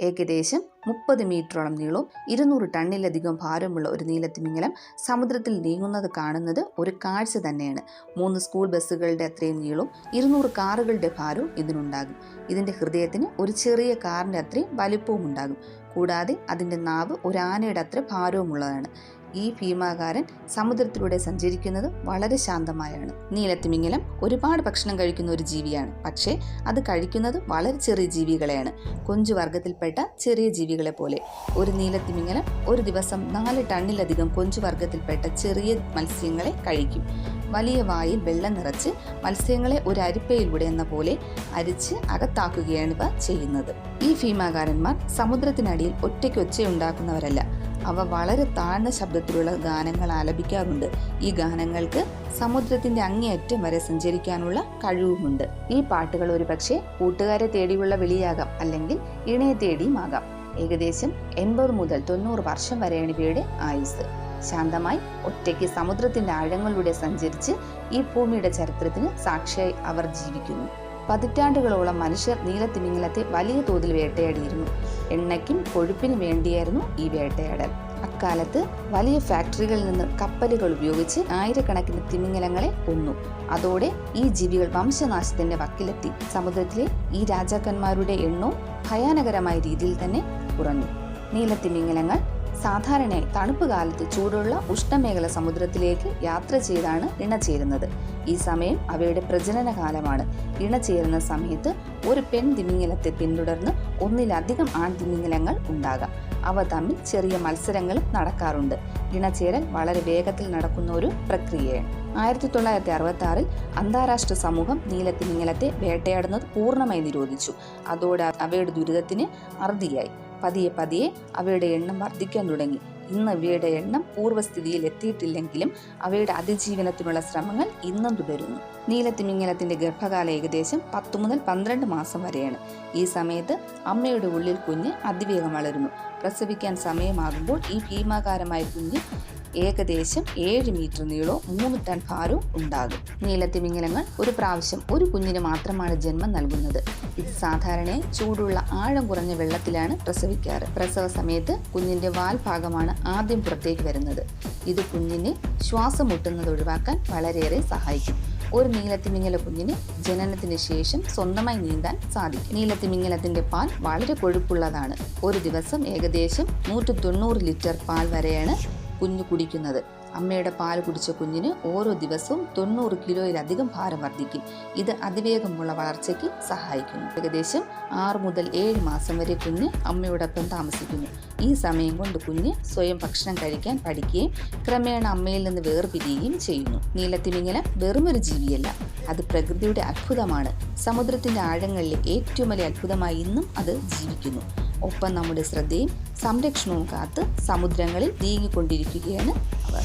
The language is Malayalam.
ഏകദേശം മുപ്പത് മീറ്ററോളം നീളവും ഇരുന്നൂറ് ടണ്ണിലധികം ഭാരമുള്ള ഒരു നീലത്തിമിംഗലം സമുദ്രത്തിൽ നീങ്ങുന്നത് കാണുന്നത് ഒരു കാഴ്ച തന്നെയാണ്. മൂന്ന് സ്കൂൾ ബസ്സുകളുടെ അത്രയും നീളവും ഇരുന്നൂറ് കാറുകളുടെ ഭാരവും ഇതിനുണ്ടാകും. ഇതിന്റെ ഹൃദയത്തിന് ഒരു ചെറിയ കാറിന്റെ അത്രയും വലിപ്പവും ഉണ്ടാകും. കൂടാതെ അതിന്റെ നാവ് ഒരു ആനയുടെ അത്ര ഭാരവുമുള്ളതാണ്. ഈ ഭീമാകാരൻ സമുദ്രത്തിലൂടെ സഞ്ചരിക്കുന്നത് വളരെ ശാന്തമായാണ്. നീലത്തിമിംഗലം ഒരുപാട് ഭക്ഷണം കഴിക്കുന്ന ഒരു ജീവിയാണ്. പക്ഷേ അത് കഴിക്കുന്നത് വളരെ ചെറിയ ജീവികളെയാണ്. കൊഞ്ചു വർഗത്തിൽപ്പെട്ട ചെറിയ ജീവികളെ പോലെ. ഒരു നീലത്തിമിംഗലം ഒരു ദിവസം നാല് ടണ്ണിലധികം കൊഞ്ചു വർഗത്തിൽപ്പെട്ട ചെറിയ മത്സ്യങ്ങളെ കഴിക്കും. വലിയ വായിൽ വെള്ളം നിറച്ച് മത്സ്യങ്ങളെ ഒരു അരിപ്പയിലൂടെ എന്ന പോലെ അരിച്ച് അകത്താക്കുകയാണ് ഇവ ചെയ്യുന്നത്. ഈ ഭീമാകാരന്മാർ സമുദ്രത്തിനടിയിൽ ഒറ്റയ്ക്ക് ഒച്ചയുണ്ടാക്കുന്നവരല്ല. അവ വളരെ താഴ്ന്ന ശബ്ദത്തിലുള്ള ഗാനങ്ങൾ ആലപിക്കാറുണ്ട്. ഈ ഗാനങ്ങൾക്ക് സമുദ്രത്തിന്റെ അങ്ങേയറ്റം വരെ സഞ്ചരിക്കാനുള്ള കഴിവുമുണ്ട്. ഈ പാട്ടുകൾ ഒരുപക്ഷെ കൂട്ടുകാരെ തേടിയുള്ള വിളിയാകാം അല്ലെങ്കിൽ ഇണയെ തേടിയുമാകാം ഏകദേശം എൺപത് മുതൽ തൊണ്ണൂറ് വർഷം വരെയാണ് ഇവയുടെ ആയുസ് ശാന്തമായി ഒറ്റയ്ക്ക് സമുദ്രത്തിന്റെ ആഴങ്ങളിലൂടെ സഞ്ചരിച്ച് ഈ ഭൂമിയുടെ ചരിത്രത്തിന് സാക്ഷിയായി അവർ ജീവിക്കുന്നു. പതിറ്റാണ്ടുകളോളം മനുഷ്യർ നീലത്തിമിംഗലത്തെ വലിയ തോതിൽ വേട്ടയാടിയിരുന്നു. എണ്ണയ്ക്കും കൊഴുപ്പിനും വേണ്ടിയായിരുന്നു ഈ വേട്ടയാടൽ. അക്കാലത്ത് വലിയ ഫാക്ടറികളിൽ നിന്ന് കപ്പലുകൾ ഉപയോഗിച്ച് ആയിരക്കണക്കിന് തിമിംഗലങ്ങളെ കൊന്നു. അതോടെ ഈ ജീവികൾ വംശനാശത്തിന്റെ വക്കിലെത്തി. സമുദ്രത്തിലെ ഈ രാജാക്കന്മാരുടെ എണ്ണവും ഭയാനകരമായ രീതിയിൽ തന്നെ കുറഞ്ഞു. നീലത്തിമിംഗലങ്ങൾ സാധാരണയായി തണുപ്പ് കാലത്ത് ചൂടുള്ള ഉഷ്ണമേഖല സമുദ്രത്തിലേക്ക് യാത്ര ചെയ്താണ് ഇണചേരുന്നത് ഈ സമയം അവയുടെ പ്രജനന കാലമാണ്. ഇണചേരുന്ന സമയത്ത് ഒരു പെൺ തിമിംഗലത്തെ പിന്തുടർന്ന് ഒന്നിലധികം ആൺ തിമിംഗലങ്ങൾ ഉണ്ടാകാം. അവ തമ്മിൽ ചെറിയ മത്സരങ്ങളും നടക്കാറുണ്ട്. ഇണചേരൽ വളരെ വേഗത്തിൽ നടക്കുന്ന ഒരു പ്രക്രിയയാണ്. ആയിരത്തി തൊള്ളായിരത്തി അറുപത്തി ആറിൽ അന്താരാഷ്ട്ര സമൂഹം നീലത്തിമിംഗലത്തെ വേട്ടയാടുന്നത് പൂർണമായി നിരോധിച്ചു. അതോടെ അവയുടെ ദുരിതത്തിന് അറുതിയായി. പതിയെ പതിയെ അവയുടെ എണ്ണം വർദ്ധിക്കാൻ തുടങ്ങി. ഇന്ന് ഇവയുടെ എണ്ണം പൂർവസ്ഥിതിയിൽ എത്തിയിട്ടില്ലെങ്കിലും അവയുടെ അതിജീവനത്തിനുള്ള ശ്രമങ്ങൾ ഇന്നും തുടരുന്നു. നീലത്തിമിങ്ങലത്തിന്റെ ഗർഭകാലം ഏകദേശം പത്ത് മുതൽ പന്ത്രണ്ട് മാസം വരെയാണ്. ഈ സമയത്ത് അമ്മയുടെ ഉള്ളിൽ കുഞ്ഞ് അതിവേഗം വളരുന്നു. പ്രസവിക്കാൻ സമയമാകുമ്പോൾ ഈ ഭീമാകാരമായ കുഞ്ഞ് ഏകദേശം ഏഴ് മീറ്റർ നീളവും മൂന്ന് ടൺ ഭാരവും ഉണ്ടാകും. നീലത്തിമിംഗലങ്ങൾ ഒരു പ്രാവശ്യം ഒരു കുഞ്ഞിന് മാത്രമാണ് ജന്മം നൽകുന്നത്. ഇത് സാധാരണ ചൂടുള്ള ആഴം കുറഞ്ഞ വെള്ളത്തിലാണ് പ്രസവിക്കാറ്. പ്രസവ സമയത്ത് കുഞ്ഞിന്റെ വാൽ ഭാഗമാണ് ആദ്യം പുറത്തേക്ക് വരുന്നത്. ഇത് കുഞ്ഞിന് ശ്വാസം മുട്ടുന്നത് ഒഴിവാക്കാൻ വളരെയേറെ സഹായിക്കും. ഒരു നീലത്തിമിങ്ങല കുഞ്ഞിന് ജനനത്തിന് ശേഷം സ്വന്തമായി നീന്താൻ സാധിക്കും. നീലത്തിമിങ്ങലത്തിന്റെ പാൽ വളരെ കൊഴുപ്പുള്ളതാണ്. ഒരു ദിവസം ഏകദേശം നൂറ്റി ലിറ്റർ പാൽ വരെയാണ് കുഞ്ഞു കുടിക്കുന്നത്. അമ്മയുടെ പാൽ കുടിച്ച കുഞ്ഞിന് ഓരോ ദിവസവും തൊണ്ണൂറ് കിലോയിലധികം ഭാരം വർദ്ധിക്കും. ഇത് അതിവേഗമുള്ള വളർച്ചയ്ക്ക് സഹായിക്കുന്നു. ഏകദേശം ആറ് മുതൽ ഏഴ് മാസം വരെ കുഞ്ഞ് അമ്മയോടൊപ്പം താമസിക്കുന്നു. ഈ സമയം കൊണ്ട് കുഞ്ഞ് സ്വയം ഭക്ഷണം കഴിക്കാൻ പഠിക്കുകയും ക്രമേണ അമ്മയിൽ നിന്ന് വേർപിരിയുകയും ചെയ്യുന്നു. നീലത്തിമിങ്ങലം വെറുമൊരു ജീവിയല്ല. അത് പ്രകൃതിയുടെ അത്ഭുതമാണ്. സമുദ്രത്തിന്റെ ആഴങ്ങളിലെ ഏറ്റവും വലിയ അത്ഭുതമായി ഇന്നും അത് ജീവിക്കുന്നു. ഒപ്പം നമ്മുടെ ശ്രദ്ധയും സംരക്ഷണവും കാത്ത് സമുദ്രങ്ങളിൽ നീങ്ങിക്കൊണ്ടിരിക്കുകയാണ് അവർ.